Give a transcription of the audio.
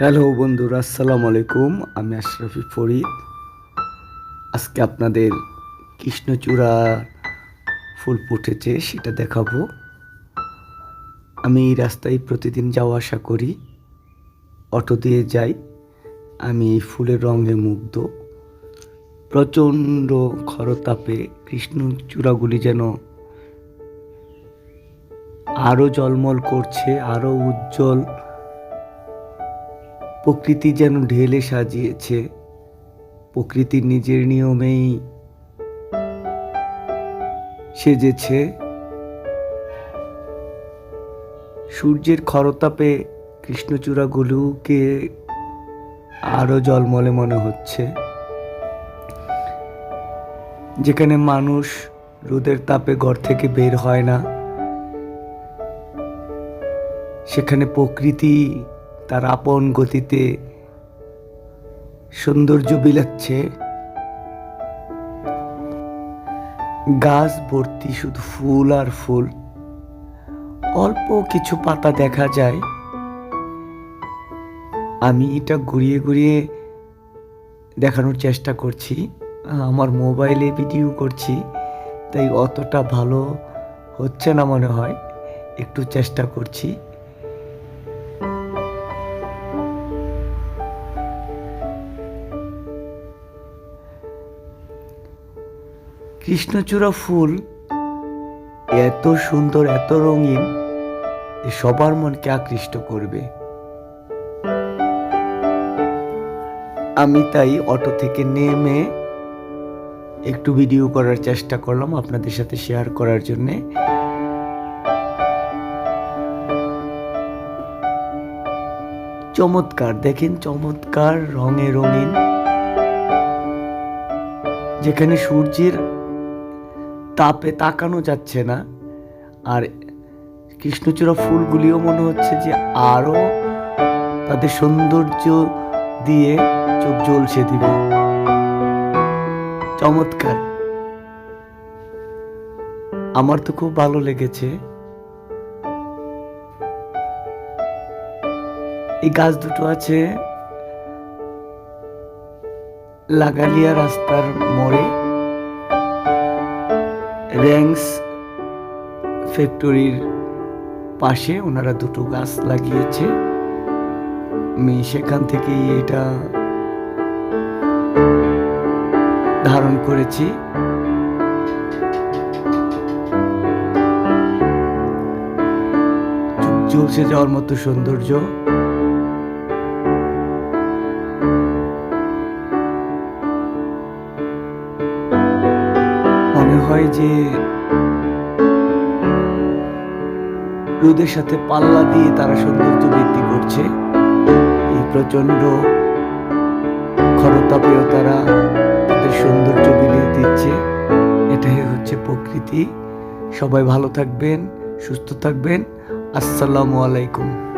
Hello বন্ধুরা, আসসালামু আলাইকুম। আমি আশরাফি ফরিদ। আজকে আপনাদের কৃষ্ণচূড়া ফুল ফুটেছে, সেটা দেখাবো। আমি রাস্তায় প্রতিদিন যাওয়া আসা করি। অটো দিয়ে যাই। আমি এই ফুলের রঙে মুগ্ধ। প্রচণ্ড খরতাপে কৃষ্ণচূড়াগুলি যেন আরও জলমল করছে আরও উজ্জ্বল প্রকৃতি যেন ঢেলে সাজিয়েছে। প্রকৃতি নিজের নিয়মেই সেজেছে। সূর্যের খরতাপে কৃষ্ণচূড়াগুলোকে আরও জলমলে মনে হচ্ছে। যেখানে মানুষ রোদের তাপে ঘর থেকে বের হয় না, সেখানে প্রকৃতি তার আপন গতিতে সৌন্দর্য বিলাচ্ছে। গাছ ভর্তি শুধু ফুল আর ফুল। অল্প কিছু পাতা দেখা যায়। আমি এটা ঘুরিয়ে ঘুরিয়ে দেখানোর চেষ্টা করছি। আমার মোবাইলে ভিডিও করছি, তাই অতটা ভালো হচ্ছে না মনে হয়। একটু চেষ্টা করছি। কৃষ্ণচূড়া ফুল এত সুন্দর, এত রঙিন সবার মনকে আকৃষ্ট করবে। আমি তাই অটো থেকে নেমে একটু ভিডিও করার চেষ্টা করলাম আপনাদের সাথে শেয়ার করার জন্যে। চমৎকার, দেখেন চমৎকার রঙে রঙিন। যেখানে সূর্যের তাপে তাকানো যাচ্ছে না। আর কৃষ্ণচূড়া ফুলগুলিও মনে হচ্ছে যে আরও তাদের সৌন্দর্য দিয়ে চোখ জ্বলছে দিবে। চমৎকার। আমার তো খুব ভালো লেগেছে। এই গাছ দুটো আছে লাগালিয়া রাস্তার মোড়ে। র্যাংস ফ্যাক্টরির পাশে ওনারা দুটো গাছ লাগিয়েছে। আমি সেখান থেকেই এটা ধারণ করেছি। চলছে যাওয়ার মতো সৌন্দর্য। হয় যে রোদের সাথে পাল্লা দিয়ে তারা সৌন্দর্য বৃদ্ধি করছে। এই প্রচণ্ড খরতাপেও তারা তাদের সৌন্দর্য বিলিয়ে দিচ্ছে। এটাই হচ্ছে প্রকৃতি। সবাই ভালো থাকবেন, সুস্থ থাকবেন। আসসালামু আলাইকুম।